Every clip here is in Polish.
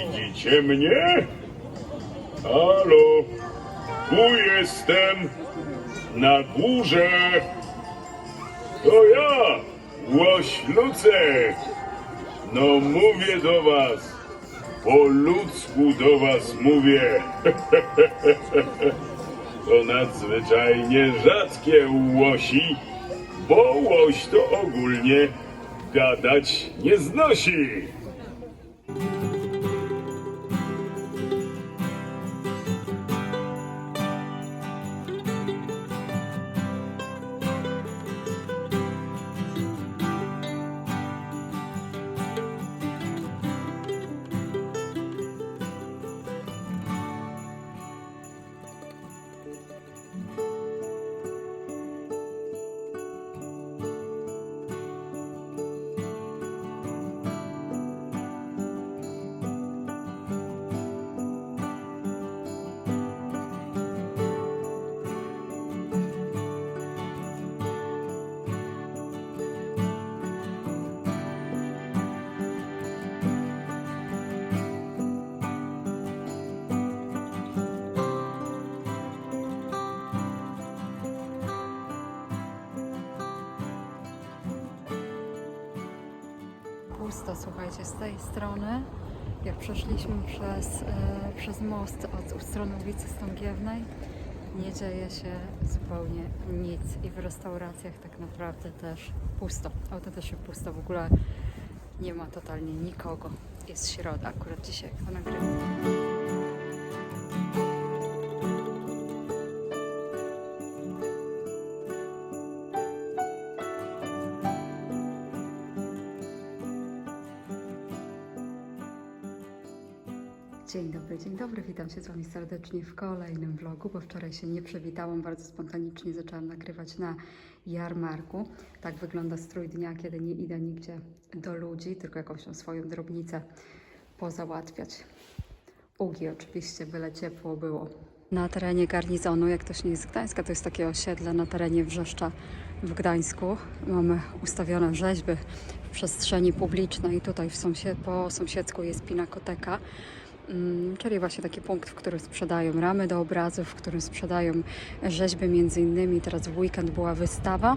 Widzicie mnie? Halo, tu jestem, na górze. To ja, łoś Lucek. No mówię do was, po ludzku do was mówię. To nadzwyczajnie rzadkie u łosi, bo łoś to ogólnie gadać nie znosi. Słuchajcie, z tej strony, jak przeszliśmy przez, e, przez most od strony ulicy Stągiewnej, nie dzieje się zupełnie nic. I w restauracjach tak naprawdę też pusto, autentycznie pusto, w ogóle nie ma totalnie nikogo. Jest środa, akurat dzisiaj jak to nagrywam. Dobry, witam się z Wami serdecznie w kolejnym vlogu, bo wczoraj się nie przywitałam, bardzo spontanicznie zaczęłam nagrywać na jarmarku. Tak wygląda strój dnia, kiedy nie idę nigdzie do ludzi, tylko jakąś tam swoją drobnicę pozałatwiać. Ugi oczywiście, byle ciepło było. Na terenie garnizonu, jak ktoś nie jest z Gdańska, to jest takie osiedle na terenie Wrzeszcza w Gdańsku. Mamy ustawione rzeźby w przestrzeni publicznej. Tutaj w sąsied- po sąsiedzku jest pinakoteka. Mm, czyli właśnie taki punkt, w którym sprzedają ramy do obrazów, w którym sprzedają rzeźby między innymi. Teraz w weekend była wystawa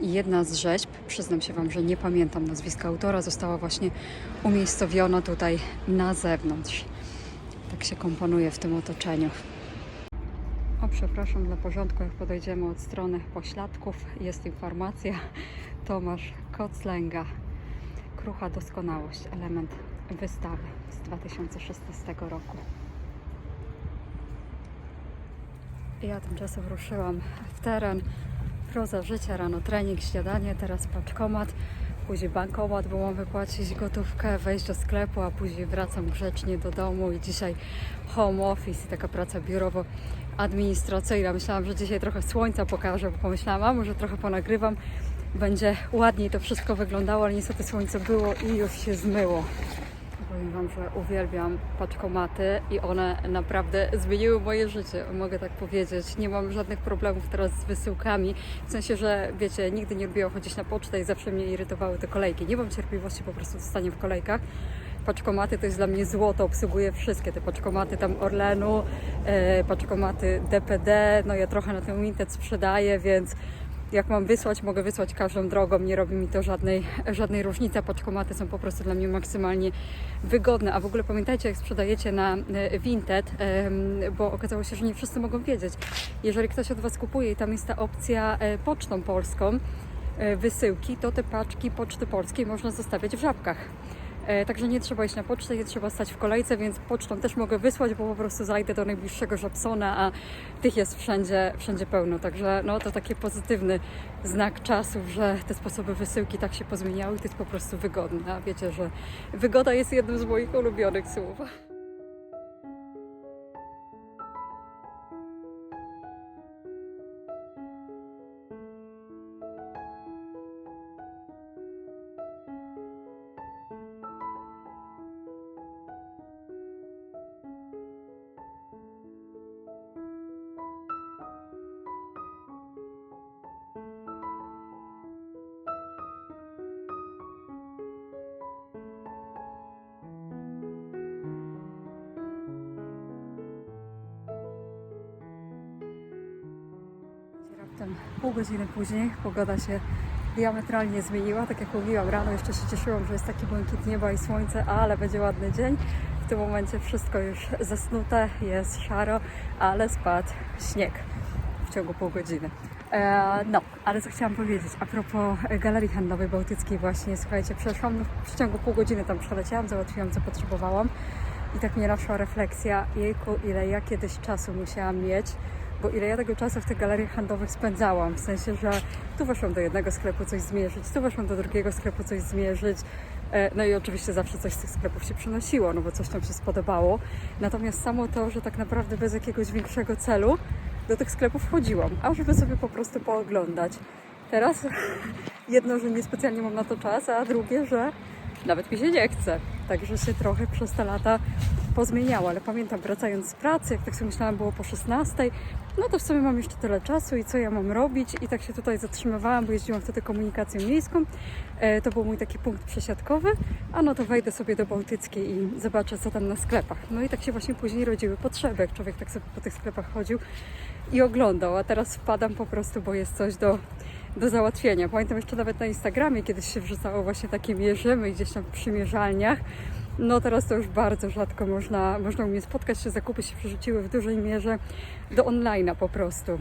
i jedna z rzeźb, przyznam się Wam, że nie pamiętam nazwiska autora, została właśnie umiejscowiona tutaj na zewnątrz. Tak się komponuje w tym otoczeniu. O, przepraszam, dla porządku, jak podejdziemy od strony pośladków, jest informacja. Tomasz Koclęga, Krucha Doskonałość, element wystawy z 2016 roku. Ja tymczasem ruszyłam w teren. Proza życia, rano trening, śniadanie, teraz paczkomat, później bankomat, bo mam wypłacić gotówkę, wejść do sklepu, a później wracam grzecznie do domu i dzisiaj home office, taka praca biurowo administracyjna. Myślałam, że dzisiaj trochę słońca pokażę, bo pomyślałam, a może trochę ponagrywam, będzie ładniej to wszystko wyglądało, ale niestety słońce było i już się zmyło. Powiem Wam, że uwielbiam paczkomaty i one naprawdę zmieniły moje życie, mogę tak powiedzieć. Nie mam żadnych problemów teraz z wysyłkami, w sensie, że wiecie, nigdy nie lubiłam chodzić na pocztę i zawsze mnie irytowały te kolejki. Nie mam cierpliwości po prostu zostanie w kolejkach. Paczkomaty to jest dla mnie złoto, obsługuję wszystkie te paczkomaty tam Orlenu, e, paczkomaty DPD, no ja trochę na ten Vinted sprzedaję, więc jak mam wysłać, mogę wysłać każdą drogą, nie robi mi to żadnej, żadnej różnicy. Paczkomaty są po prostu dla mnie maksymalnie wygodne. A w ogóle pamiętajcie, jak sprzedajecie na e, Vinted, bo okazało się, że nie wszyscy mogą wiedzieć. Jeżeli ktoś od Was kupuje i tam jest ta opcja e, pocztą polską, e, wysyłki, to te paczki Poczty Polskiej można zostawiać w żabkach. E, Także nie trzeba iść na pocztę, nie trzeba stać w kolejce, więc pocztą też mogę wysłać, bo po prostu zajdę do najbliższego Żabsona, a tych jest wszędzie, wszędzie pełno. Także no, to taki pozytywny znak czasów, że te sposoby wysyłki tak się pozmieniały i to jest po prostu wygodne. A wiecie, że wygoda jest jednym z moich ulubionych słów. Pół godziny później pogoda się diametralnie zmieniła. Tak jak mówiłam rano, jeszcze się cieszyłam, że jest taki błękit nieba i słońce, ale będzie ładny dzień. W tym momencie wszystko już zasnute, jest szaro, ale spadł śnieg w ciągu pół godziny. E, no, ale co chciałam powiedzieć, a propos Galerii Handlowej Bałtyckiej właśnie, słuchajcie, przeszłam, no, w przeciągu pół godziny tam przeleciałam, załatwiłam co potrzebowałam i tak mnie naszła refleksja, jejku, ile ja kiedyś czasu musiałam mieć, bo ile ja tego czasu w tych galeriach handlowych spędzałam, w sensie, że tu weszłam do jednego sklepu coś zmierzyć, tu weszłam do drugiego sklepu coś zmierzyć, E, No i oczywiście zawsze coś z tych sklepów się przynosiło, no bo coś tam się spodobało. Natomiast samo to, że tak naprawdę bez jakiegoś większego celu do tych sklepów chodziłam, a żeby sobie po prostu pooglądać. Teraz jedno, że niespecjalnie mam na to czas, a drugie, że nawet mi się nie chce. Także się trochę przez te lata pozmieniało, ale pamiętam wracając z pracy, jak tak sobie myślałam, było po 16, no to w sumie mam jeszcze tyle czasu i co ja mam robić i tak się tutaj zatrzymywałam, bo jeździłam wtedy komunikacją miejską. E, to był mój taki punkt przesiadkowy, a no to wejdę sobie do Bałtyckiej i zobaczę, co tam na sklepach. No i tak się właśnie później rodziły potrzeby, jak człowiek tak sobie po tych sklepach chodził i oglądał, a teraz wpadam po prostu, bo jest coś do, do załatwienia. Pamiętam jeszcze nawet na Instagramie kiedyś się wrzucało właśnie takie mierzymy gdzieś tam w przymierzalniach. No teraz to już bardzo rzadko można, można u mnie spotkać się, zakupy się przerzuciły w dużej mierze do online'a po prostu.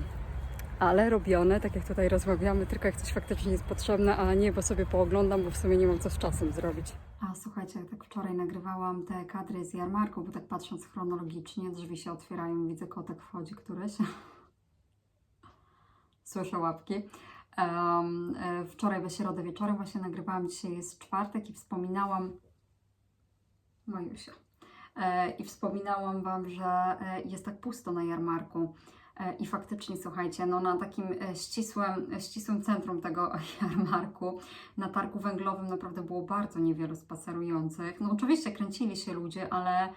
Ale robione, tak jak tutaj rozmawiamy, tylko jak coś faktycznie jest potrzebne, a nie, bo sobie pooglądam, bo w sumie nie mam co z czasem zrobić. A słuchajcie, jak tak wczoraj nagrywałam te kadry z jarmarku, bo tak patrząc chronologicznie, drzwi się otwierają, widzę kotek wchodzi któryś. Słyszę łapki. E, wczoraj we środę wieczorem właśnie nagrywałam, dzisiaj jest czwartek i wspominałam Majusia. E, I wspominałam Wam, że e, jest tak pusto na jarmarku. E, I faktycznie, słuchajcie, no na takim e, ścisłym, ścisłym centrum tego jarmarku, na targu węglowym naprawdę było bardzo niewielu spacerujących. No oczywiście kręcili się ludzie, ale,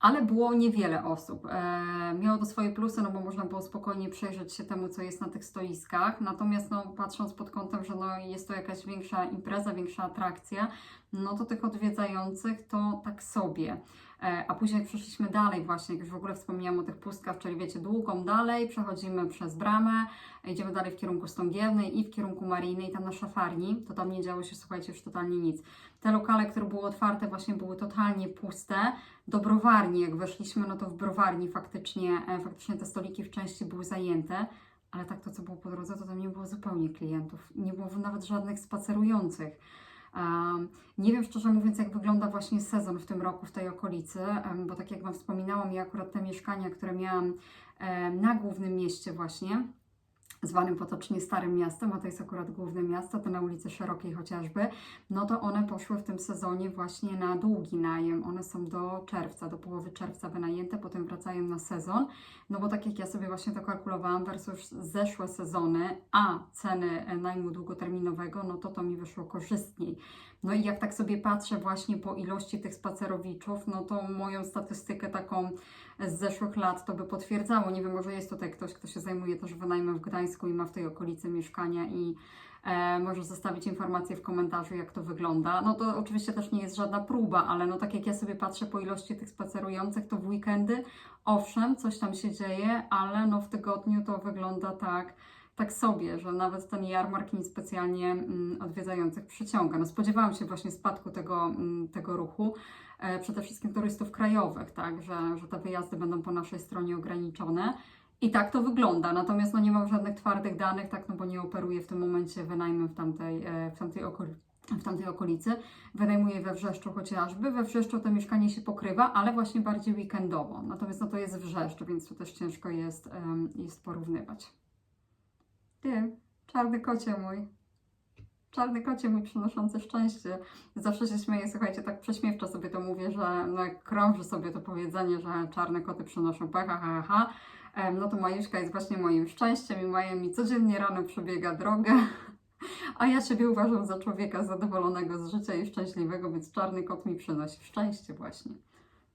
ale było niewiele osób. E, miało to swoje plusy, no bo można było spokojnie przejrzeć się temu, co jest na tych stoiskach. Natomiast no, patrząc pod kątem, że no, jest to jakaś większa impreza, większa atrakcja, no to tych odwiedzających to tak sobie. E, A później jak przeszliśmy dalej właśnie, jak już w ogóle wspomniałam o tych pustkach, czyli wiecie, długą dalej, przechodzimy przez bramę, idziemy dalej w kierunku Stągiewnej i w kierunku Maryjnej, tam na szafarni, to tam nie działo się, słuchajcie, już totalnie nic. Te lokale, które były otwarte właśnie były totalnie puste. Do browarni, jak weszliśmy, no to w browarni faktycznie, e, faktycznie te stoliki w części były zajęte, ale tak to, co było po drodze, to tam nie było zupełnie klientów. Nie było nawet żadnych spacerujących. Nie wiem szczerze mówiąc, jak wygląda właśnie sezon w tym roku w tej okolicy, bo tak jak Wam wspominałam, ja akurat te mieszkania, które miałam na głównym mieście właśnie, zwanym potocznie Starym Miastem, a to jest akurat główne miasto, to na ulicy Szerokiej chociażby, no to one poszły w tym sezonie właśnie na długi najem. One są do czerwca, do połowy czerwca wynajęte, potem wracają na sezon. No bo tak jak ja sobie właśnie to kalkulowałam versus zeszłe sezony, a ceny e, najmu długoterminowego, no to to mi wyszło korzystniej. No i jak tak sobie patrzę właśnie po ilości tych spacerowiczów, no to moją statystykę taką z zeszłych lat to by potwierdzało. Nie wiem, może jest tutaj ktoś, kto się zajmuje też wynajmem w Gdańsku i ma w tej okolicy mieszkania i e, może zostawić informację w komentarzu, jak to wygląda. No to oczywiście też nie jest żadna próba, ale no tak jak ja sobie patrzę po ilości tych spacerujących, to w weekendy, owszem, coś tam się dzieje, ale no w tygodniu to wygląda tak, tak sobie, że nawet ten jarmark nic specjalnie mm, odwiedzających przyciąga. No spodziewałam się właśnie spadku tego, mm, tego ruchu, przede wszystkim turystów krajowych, tak, że, że te wyjazdy będą po naszej stronie ograniczone. I tak to wygląda, natomiast no nie mam żadnych twardych danych, tak, no bo nie operuję w tym momencie wynajmem w tamtej, e, w tamtej okolicy w tamtej okolicy. Wynajmuję we Wrzeszczu chociażby. We Wrzeszczu to mieszkanie się pokrywa, ale właśnie bardziej weekendowo. Natomiast no to jest Wrzeszcz, więc tu też ciężko jest, em, jest porównywać. Ty, czarny kocie mój. Czarny kocie mój przynoszący szczęście. Zawsze się śmieję, słuchajcie, tak prześmiewczo sobie to mówię, że no krąży sobie to powiedzenie, że czarne koty przynoszą pecha, ha, ha, No to Majuszka jest właśnie moim szczęściem i Maja mi codziennie rano przebiega drogę. A ja siebie uważam za człowieka zadowolonego z życia i szczęśliwego, więc czarny kot mi przynosi szczęście właśnie.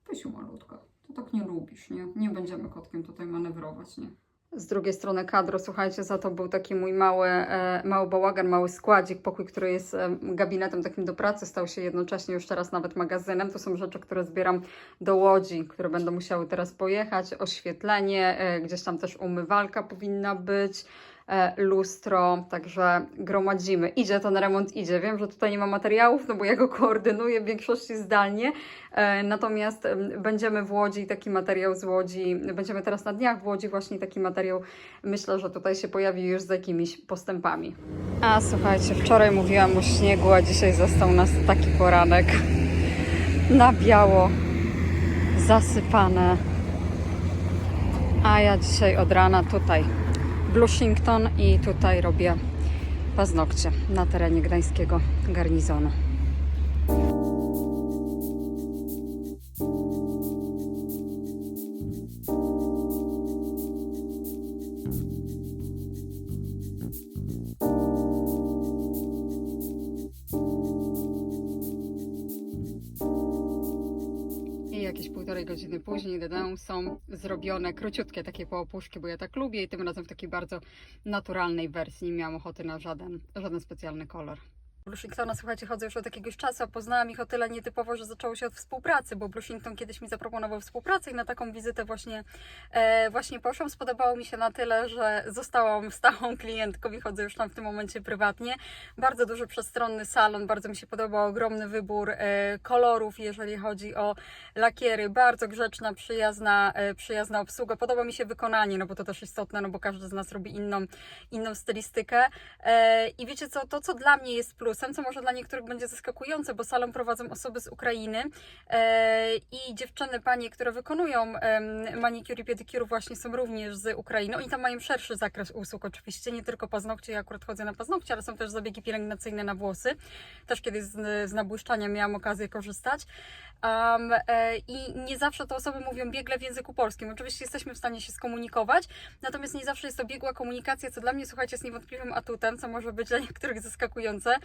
Pysiu malutko, ty tak nie lubisz, nie? Nie będziemy kotkiem tutaj manewrować, nie? Z drugiej strony kadru, słuchajcie, za to był taki mój mały, e, mały bałagan, mały składzik, pokój, który jest e, gabinetem takim do pracy, stał się jednocześnie już teraz nawet magazynem. To są rzeczy, które zbieram do Łodzi, które będą musiały teraz pojechać, oświetlenie, e, gdzieś tam też umywalka powinna być. E, lustro, także gromadzimy. Idzie ten remont, idzie. Wiem, że tutaj nie ma materiałów, no bo ja go koordynuję w większości zdalnie, e, natomiast em, będziemy w Łodzi, taki materiał z Łodzi, będziemy teraz na dniach w Łodzi, właśnie taki materiał, myślę, że tutaj się pojawi już z jakimiś postępami. A słuchajcie, wczoraj mówiłam o śniegu, a dzisiaj został nas taki poranek na biało, zasypane. A ja dzisiaj od rana tutaj Blushington i tutaj robię paznokcie na terenie gdańskiego garnizonu. Są zrobione króciutkie takie połopuszki, bo ja tak lubię i tym razem w takiej bardzo naturalnej wersji. Nie miałam ochoty na żaden, żaden specjalny kolor. Blushingtona, słuchajcie, chodzę już od jakiegoś czasu, a poznałam ich o tyle nietypowo, że zaczęło się od współpracy, bo Blushington kiedyś mi zaproponował współpracę i na taką wizytę właśnie, e, właśnie poszłam. Spodobało mi się na tyle, że zostałam stałą klientką i chodzę już tam w tym momencie prywatnie. Bardzo duży przestronny salon, bardzo mi się podobał, ogromny wybór e, kolorów, jeżeli chodzi o lakiery, bardzo grzeczna, przyjazna, e, przyjazna obsługa. Podoba mi się wykonanie, no bo to też istotne, no bo każdy z nas robi inną, inną stylistykę. E, I wiecie co, to co dla mnie jest plusem, co może dla niektórych będzie zaskakujące, bo salon prowadzą osoby z Ukrainy e, i dziewczyny, panie, które wykonują manicure i pedicure właśnie są również z Ukrainy. Oni tam mają szerszy zakres usług oczywiście, nie tylko paznokcie, ja akurat chodzę na paznokcie, ale są też zabiegi pielęgnacyjne na włosy. Też kiedyś z, z nabłyszczania miałam okazję korzystać. Um, e, I nie zawsze te osoby mówią biegle w języku polskim. Oczywiście jesteśmy w stanie się skomunikować, natomiast nie zawsze jest to biegła komunikacja, co dla mnie, słuchajcie, jest niewątpliwym atutem, co może być dla niektórych zaskakujące,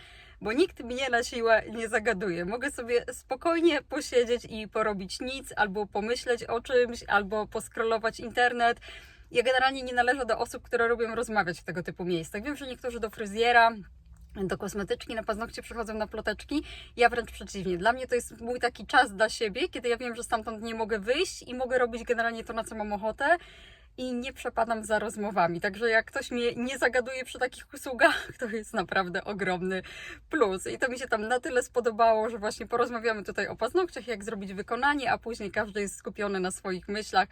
bo nikt mnie na siłę nie zagaduje. Mogę sobie spokojnie posiedzieć i porobić nic, albo pomyśleć o czymś, albo poskrolować internet. Ja generalnie nie należę do osób, które lubią rozmawiać w tego typu miejscach. Wiem, że niektórzy do fryzjera, do kosmetyczki, na paznokcie przychodzą na ploteczki. Ja wręcz przeciwnie. Dla mnie to jest mój taki czas dla siebie, kiedy ja wiem, że stamtąd nie mogę wyjść i mogę robić generalnie to, na co mam ochotę. I nie przepadam za rozmowami. Także jak ktoś mnie nie zagaduje przy takich usługach, to jest naprawdę ogromny plus. I to mi się tam na tyle spodobało, że właśnie porozmawiamy tutaj o paznokciach, jak zrobić wykonanie, a później każdy jest skupiony na swoich myślach.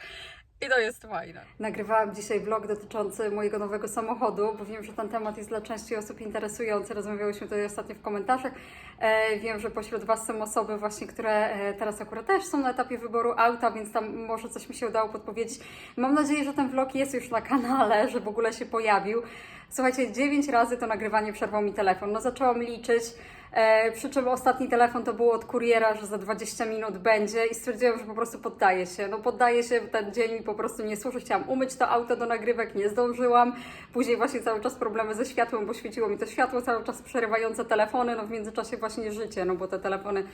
I to jest fajne. Nagrywałam dzisiaj vlog dotyczący mojego nowego samochodu, bo wiem, że ten temat jest dla części osób interesujący. Rozmawiałyśmy tutaj ostatnio w komentarzach. E, wiem, że pośród Was są osoby właśnie, które e, teraz akurat też są na etapie wyboru auta, więc tam może coś mi się udało podpowiedzieć. Mam nadzieję, że ten vlog jest już na kanale, że w ogóle się pojawił. Słuchajcie, 9 razy to nagrywanie przerwał mi telefon. No zaczęłam liczyć. E, przy czym ostatni telefon to było od kuriera, że za 20 minut będzie i stwierdziłam, że po prostu poddaję się. No poddaję się, ten dzień mi po prostu nie służy. Chciałam umyć to auto do nagrywek, nie zdążyłam. Później właśnie cały czas problemy ze światłem, bo świeciło mi to światło, cały czas przerywające telefony, no w międzyczasie właśnie życie, no bo te telefony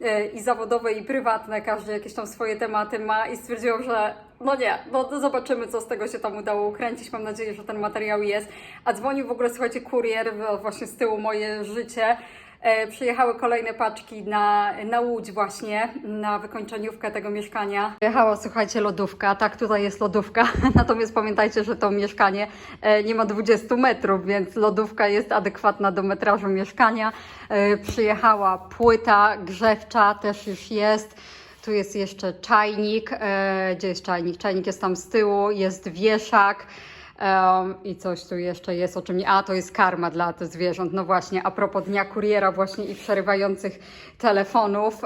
e, i zawodowe i prywatne, każdy jakieś tam swoje tematy ma i stwierdziłam, że no nie, no zobaczymy, co z tego się tam udało ukręcić. Mam nadzieję, że ten materiał jest. A dzwonił w ogóle, słuchajcie, kurier, właśnie z tyłu moje życie. E, przyjechały kolejne paczki na, na Łódź właśnie, na wykończeniówkę tego mieszkania. Przyjechała, słuchajcie, lodówka. Tak, tutaj jest lodówka. Natomiast pamiętajcie, że to mieszkanie e, nie ma 20 metrów, więc lodówka jest adekwatna do metrażu mieszkania. E, przyjechała płyta grzewcza, też już jest. Tu jest jeszcze czajnik. Gdzie jest czajnik? Czajnik jest tam z tyłu, jest wieszak. Em, I coś tu jeszcze jest, o czym nie. A to jest karma dla tych zwierząt. No właśnie, a propos dnia kuriera, właśnie i przerywających telefonów,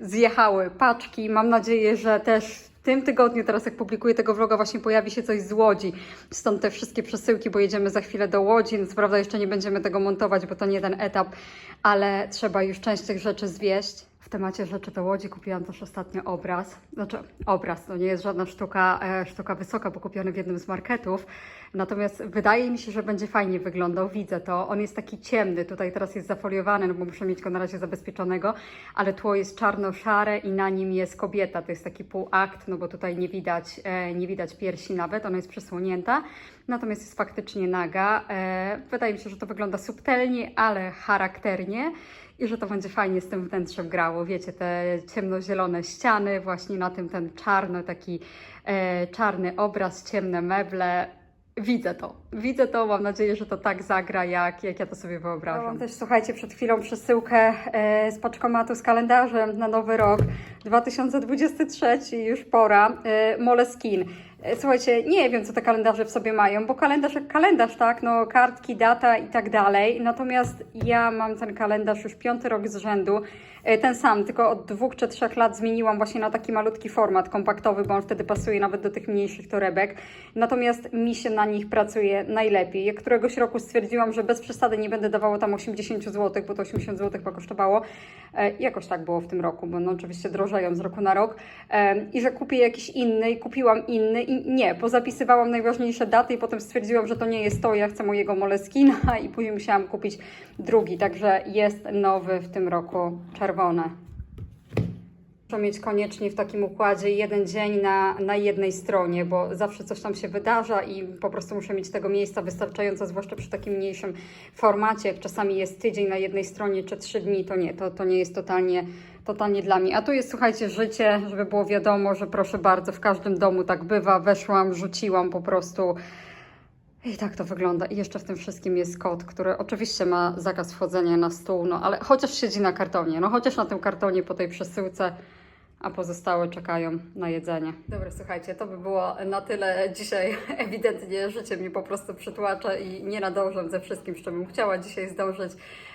zjechały paczki. Mam nadzieję, że też w tym tygodniu, teraz jak publikuję tego vloga, właśnie pojawi się coś z Łodzi. Stąd te wszystkie przesyłki, bo jedziemy za chwilę do Łodzi. No, co prawda jeszcze nie będziemy tego montować, bo to nie ten etap, ale trzeba już część tych rzeczy zwieść. W temacie rzeczy do Łodzi kupiłam też ostatnio obraz. Znaczy obraz, to nie jest żadna sztuka, e, sztuka wysoka, bo kupiony w jednym z marketów. Natomiast wydaje mi się, że będzie fajnie wyglądał. Widzę to. On jest taki ciemny. Tutaj teraz jest zafoliowany, no bo muszę mieć go na razie zabezpieczonego, ale tło jest czarno-szare i na nim jest kobieta. To jest taki półakt, no bo tutaj nie widać, e, nie widać piersi nawet. Ona jest przysłonięta. Natomiast jest faktycznie naga. E, wydaje mi się, że to wygląda subtelnie, ale charakternie i że to będzie fajnie z tym wnętrzem grało. Wiecie, te ciemnozielone ściany, właśnie na tym ten czarno, taki e, czarny obraz, ciemne meble. widzę to. Widzę to, mam nadzieję, że to tak zagra, jak, jak ja to sobie wyobrażam. Mam też, słuchajcie, przed chwilą przesyłkę e, z paczkomatu z kalendarzem na nowy rok 2023, już pora, e, Moleskin. E, Słuchajcie, nie wiem, co te kalendarze w sobie mają, bo kalendarz jak kalendarz, tak? No, kartki, data i tak dalej. Natomiast ja mam ten kalendarz już piąty rok z rzędu. E, Ten sam, tylko od dwóch czy trzech lat zmieniłam właśnie na taki malutki format kompaktowy, bo on wtedy pasuje nawet do tych mniejszych torebek. Natomiast mi się na nich pracuje najlepiej. Jak któregoś roku stwierdziłam, że bez przesady nie będę dawała tam 80 zł, bo to 80 zł chyba kosztowało. E, Jakoś tak było w tym roku, bo no oczywiście drożeją z roku na rok. E, I że kupię jakiś inny i kupiłam inny i nie, bo zapisywałam najważniejsze daty i potem stwierdziłam, że to nie jest to, ja chcę mojego Moleskina i później musiałam kupić drugi, także jest nowy w tym roku czerwony. Muszę mieć koniecznie w takim układzie jeden dzień na, na jednej stronie, bo zawsze coś tam się wydarza i po prostu muszę mieć tego miejsca wystarczająco, zwłaszcza przy takim mniejszym formacie. Jak czasami jest tydzień na jednej stronie czy trzy dni, to nie, to, to nie jest totalnie, totalnie dla mnie. A tu jest, słuchajcie, życie, żeby było wiadomo, że proszę bardzo, w każdym domu tak bywa. Weszłam, rzuciłam po prostu. I tak to wygląda. I jeszcze w tym wszystkim jest kot, który oczywiście ma zakaz wchodzenia na stół, no ale chociaż siedzi na kartonie, no chociaż na tym kartonie po tej przesyłce, a pozostałe czekają na jedzenie. Dobra, słuchajcie, to by było na tyle dzisiaj. Ewidentnie życie mnie po prostu przytłacza i nie nadążam ze wszystkim, z czym bym chciała dzisiaj zdążyć.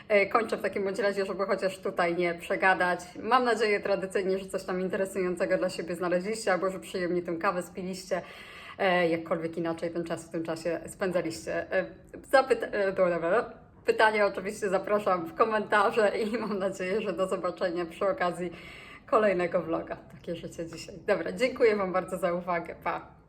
E, Kończę w takim bądź razie, żeby chociaż tutaj nie przegadać. Mam nadzieję tradycyjnie, że coś tam interesującego dla siebie znaleźliście, albo że przyjemnie tę kawę spiliście jakkolwiek inaczej ten czas w tym czasie spędzaliście. E, Zapyt- e, pytania oczywiście zapraszam w komentarze i mam nadzieję, że do zobaczenia przy okazji kolejnego vloga. Takie życie dzisiaj. Dobra, dziękuję Wam bardzo za uwagę. Pa!